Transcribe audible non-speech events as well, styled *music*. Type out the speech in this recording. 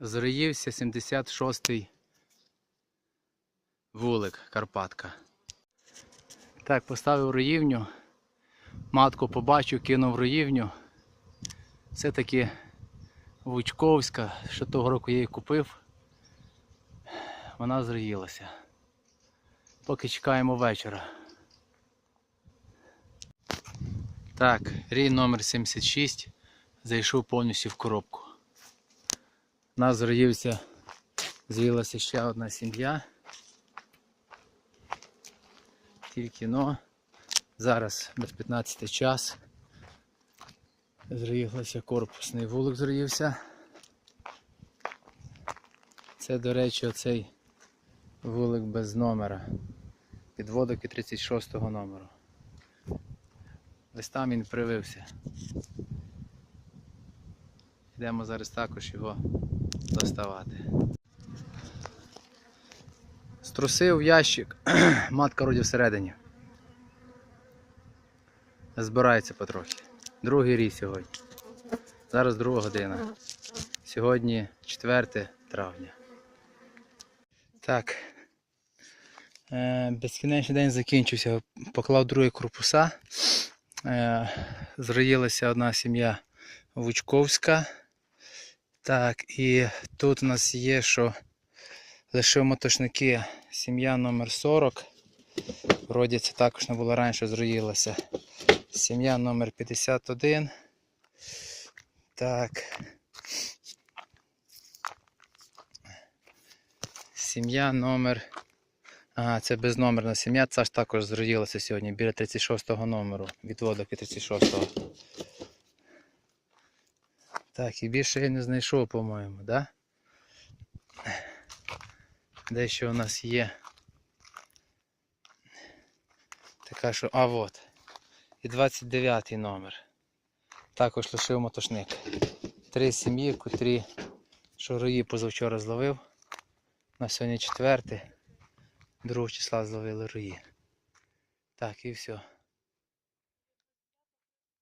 Зроївся 76-й вулик Карпатка. Так, поставив роївню. Матку побачив, кинув роївню. Це таки Вучковська, що того року я її купив. Вона зроїлася. Поки чекаємо вечора. Так, рій номер 76 зайшов повністю в коробку. У нас зроївся, з'явилася ще одна сім'я. Тільки но зараз без 15 час. Зроївся корпусний вулик зроївся. Це, до речі, оцей вулик без номера. Підводок і 36 номеру. Ось там він привився. Йдемо зараз також його доставати. Струсив ящик, *clears throat* матка роді всередині. Збирається потрохи. Другий рік сьогодні. Зараз друга година. Сьогодні 4 травня. Так. Е, безкінечний день закінчився. Поклав другий корпуса. Е, зроїлася одна сім'я Вучковська. Так, і тут у нас є, що лише мотошники сім'я номер 40. Вроді це також не було раніше, зроїлася. Сім'я номер 51. Так. Сім'я номер. Ага, це безномерна сім'я. Це ж також зроїлася сьогодні біля 36-го номеру. Відводок і 36-го. Так, і більше я не знайшов, по-моєму, да? Дещо у нас є. Така що. А от. І 29 номер. Також лишив мотошник. Три сім'ї, котрі шуруї позавчора зловив. На сьогодні четвертий. 2 числа зловили рої. Так, і все.